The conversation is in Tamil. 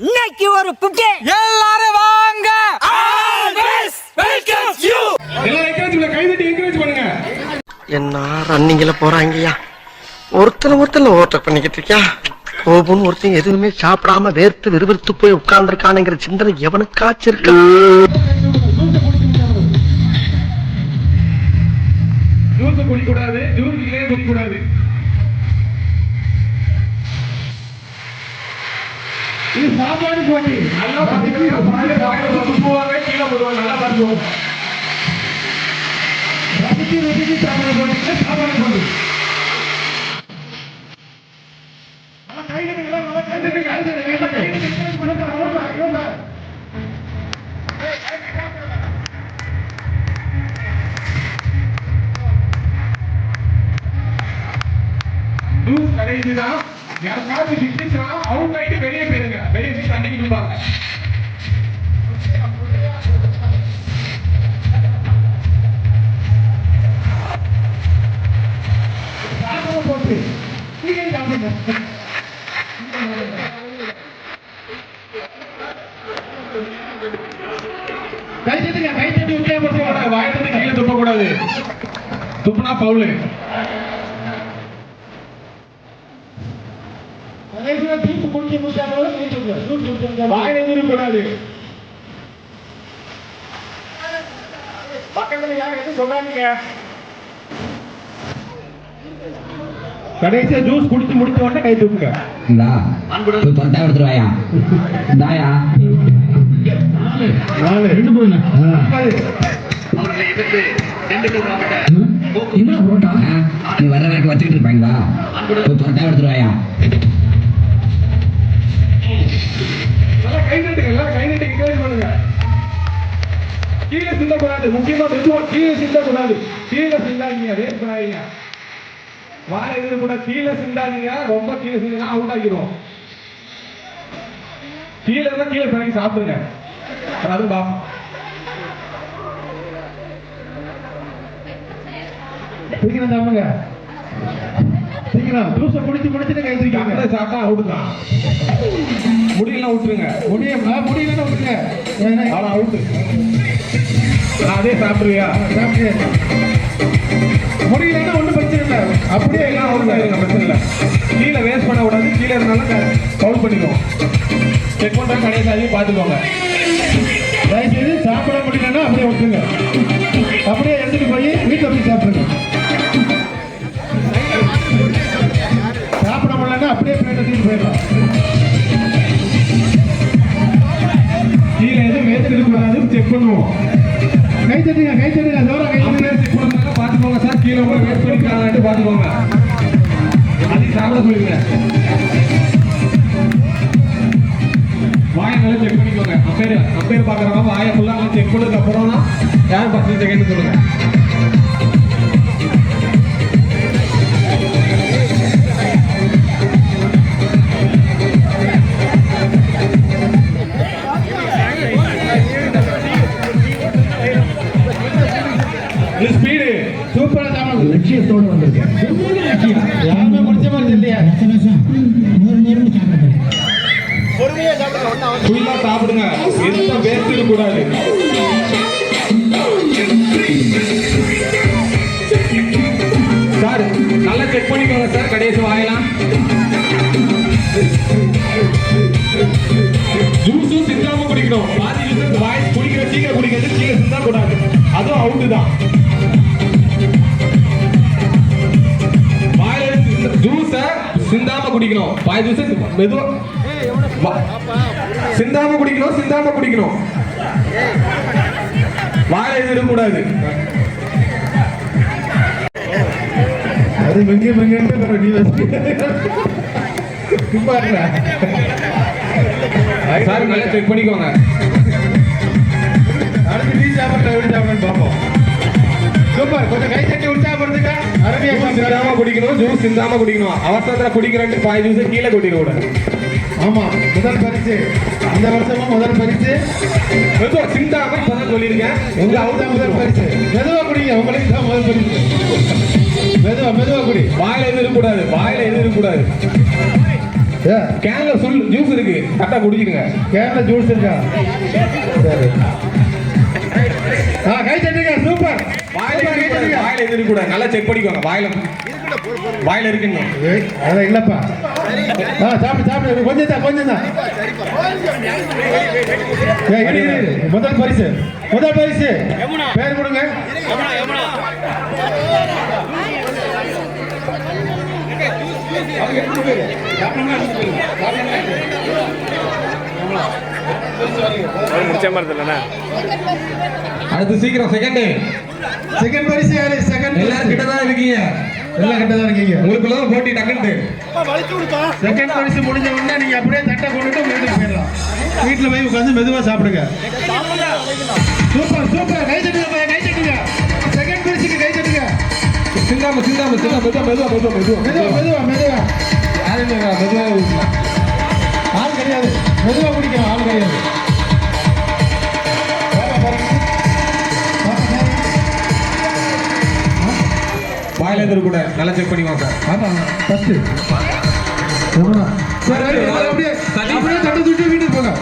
இன்னைக்கு ஒரு புட்டி எல்லாரும் வாங்க. என்ன ரன்னிங்ல போறாங்கய்யா? ஒருத்தனை ஒருத்தன ஓட்ட பண்ணிக்கிட்டு இருக்கியா? கோபுன்னு ஒருத்தன் எதுவுமே சாப்பிடாம வேர்த்து விறுவிறுத்து போய் உட்கார்ந்துருக்கானுங்கிற சிந்தனை எவனுக்காச்சும் இருக்கு? ஜூஸ் குடிக்க கூடாது ஜூஸ் கீழே இது சாப்பாடு போட்டி நல்லா துப்புவாங்க கீழே போடுவாங்க. நல்லா பார்த்துக்கோங்க ரசிச்சு ரசிச்சு சாப்பாடு போட்டீங்க சாப்பாடு போட்டி கடைசிதான். யாருக்காவது சிக்கிச்சுன்னா அவங்க போயிருங்க வெளியே கை தட்டுங்க கை தட்டி உற்சாகப்படுத்த கூடாது வாயத்தை கீழே துப்ப கூடாது துப்புனா பவுலு பக்கத்துல யாரும் எதுவும் கடைசியா ஜூஸ் குடிச்சு முடிச்ச உடனே கை தூக்குங்க. போய் தொட்டா நாலு. ரெண்டு போதுங்க என்ன புரோட்டா நீ வர்ற வரைக்கும் வச்சுக்கிட்டு இருப்பாங்களா? போய் தொட்டா எடுத்துட்டு சிந்தக்கூடாது முக்கியமா மெதுவா கீழே சிந்தக்கூடாது கீழே சிந்தாதீங்க வேஸ்ட் பண்ணாதீங்க வார இது கூட கீழே சிந்தாதீங்க ரொம்ப கீழே சிந்தா அவுட் ஆகிடும் கீழே இருந்தா கீழே பிறகு சாப்பிடுங்க அது பாப்போம் சீக்கிரம் சாப்பிடுங்க சீக்கிரம் ஜூஸை குடிச்சு முடிச்சுட்டு கை தூக்கி சாப்பிட்டா அவுட் தான் முடியெல்லாம் விட்டுருங்க. முடிய முடியலாம் விட்டுருங்க. ஆனா அவுட்டு. அதே சாப்பிடுவியா? சாப்பிடுவியா முடியலன்னா ஒன்றும் பிரச்சனை இல்லை. அப்படியே எல்லாம் அவுட் ஆயிருங்க பிரச்சனை இல்லை. கீழே வேஸ்ட் பண்ண கூடாது கீழே இருந்தாலும் கவுண்ட் பண்ணிக்கோ. செக் பண்ணுற கடைசியாதையும் பார்த்துக்கோங்க. தயவுசெய்து சாப்பிட முடியலன்னா அப்படியே விட்டுருங்க அப்படியே போயிடலாம் கீழே எதுவும் வேஸ்ட் இருக்கக்கூடாது செக் பண்ணுவோம். கை தட்டுங்க கை தட்டுங்க கை தட்டுங்க செக் பாத்துக்கோங்க சார். கீழே கூட வேஸ்ட் பண்ணிருக்காங்கன்னு பாத்துக்கோங்க அதையும் சாப்பிட சொல்லுங்க. வாயை செக் பண்ணிக்கோங்க. அப்பேர் அப்பேர் பாக்குறவங்க வாயை ஃபுல்லா செக் பண்ணதுக்கு அப்புறம் தான் யாரும் ஃபர்ஸ்ட் செகண்ட் சொல்லுங்க. லட்சியத்தோடு வந்திருக்கேன் யாருமே முடிச்ச மாதிரி இல்லையா ஃபுல்லா சாப்பிடுங்க. எந்த வேஸ்ட் இருக்கக்கூடாது சார் நல்லா செக் பண்ணிக்கோங்க சார் கடைசி வாயலாம் ஜூஸும் சிந்தாம குடிக்கணும். பாதி ஜூஸ் வாய் குடிக்கிற சீக்கிரம் குடிக்கிறது கீழே சிந்தா கூடாது. அதுவும் அவுட்டு தான். குடிக்கணும். பாய் ஜூஸ் மெதுவா. சிந்தாம குடிக்கணும் சிந்தாம குடிக்கணும். வாயில எது இருக்கக்கூடாது அது மெங்க வெங்கன்ட்டு நீ சும்மா இருக்கா சார் நல்லா செக் பண்ணிக்கோங்க. அடுத்து நீ சாப்பிட்ற எப்படி சாப்பிட்றன்னு பார்ப்போம். சூப்பர். கொஞ்சம் கை தட்டி உற்சாகப்படுத்துங்க அருமையா சிந்தாம குடிக்கணும் ஜூஸ் சிந்தாம குடிக்கணும். அவசரத்துல குடிக்கிறேன்ட்டு பாய் ஜூஸ் கீழே கொட்டிட கூடாது ஆமா முதல் பரிசு. இந்த வருஷமும் முதல் பரிசு. மெதுவா சிந்தாம இப்பதான் சொல்லியிருக்கேன். உங்க அவுட் முதல் பரிசு. மெதுவா குடிங்க உங்களுக்கு தான் முதல் பரிசு. மெதுவா மெதுவா குடி. வாயில எதுவும் இருக்கக்கூடாது வாயில எதுவும் ஏ, கேன்ல சுல் ஜூஸ் இருக்கு. கரெக்டா குடிச்சிருங்க கேன்ல ஜூஸ் இருக்கா? சரி. ஆ கை தட்டுங்க சூப்பர். வாயில சூப்பர், கை இருக்கக்கூடாது, தட்டுங்க வாயில எது கூட நல்லா செக் பண்ணிக்கோங்க வாயில. வாயில ஏய், அதெல்லாம் இல்லப்பா. ஆ சாப்பிடு சாப்பிடு. கொஞ்சம் தான் கொஞ்சம் தான். முதல் பரிசு. முதல் பரிசு. பேர் கொடுங்க. அடுத்து சீக்கிரம் செகண்ட் செகண்ட் பரிசு யாரு? செகண்ட் எல்லாரும் கிட்ட தான் இருக்கீங்க. எல்லாம் கிட்ட தான் இருக்கீங்க உங்களுக்குள்ள போட்டி டக்குன்ட்டு செகண்ட் பரிசு முடிஞ்ச உடனே நீங்க அப்படியே தட்டை கொண்டுட்டு வீட்டுக்கு போயிடலாம். வீட்டுல போய் உட்காந்து மெதுவா சாப்பிடுங்க. Super super. கை தட்டுங்க பையன், கை தட்டுங்க. செகண்ட் பரிசுக்கு கை தட்டுங்க. சிந்தாம சிந்தாம சிந்தாம மெதுவா மெதுவா மெதுவா மெதுவா. மெதுவா மெதுவா மெதுவா. யாரும் இல்லைங்க, மெதுவா. ஆள் கிடையாது. மெதுவா குடிக்கலாம் ஆள் கிடையாது. வாயில கூட நல்லா செக் பண்ணி பார்ப்போம். ஆமா ஃபர்ஸ்ட் அப்படியே அப்படியே தட்டை தூட்டி வீட்டுக்கு போங்க.